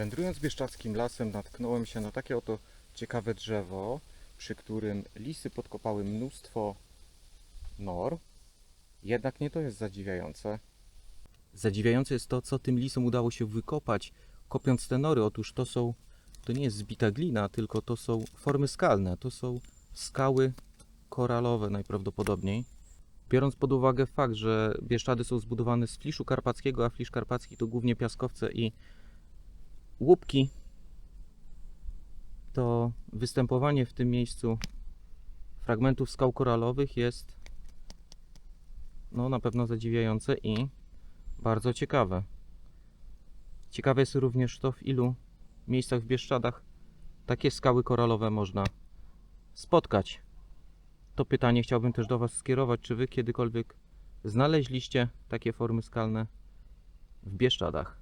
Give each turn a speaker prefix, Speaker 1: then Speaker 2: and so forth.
Speaker 1: Wędrując bieszczackim lasem natknąłem się na takie oto ciekawe drzewo, przy którym lisy podkopały mnóstwo nor. Jednak nie to jest zadziwiające. Zadziwiające jest to, co tym lisom udało się wykopać, kopiąc te nory. Otóż to są, to nie jest zbita glina, tylko to są formy skalne. To są skały koralowe najprawdopodobniej. Biorąc pod uwagę fakt, że Bieszczady są zbudowane z fliszu karpackiego, a flisz karpacki to głównie piaskowce i łupki, to występowanie w tym miejscu fragmentów skał koralowych jest no na pewno zadziwiające i bardzo ciekawe. Ciekawe jest również to, w ilu miejscach w Bieszczadach takie skały koralowe można spotkać. To pytanie chciałbym też do Was skierować, czy Wy kiedykolwiek znaleźliście takie formy skalne w Bieszczadach?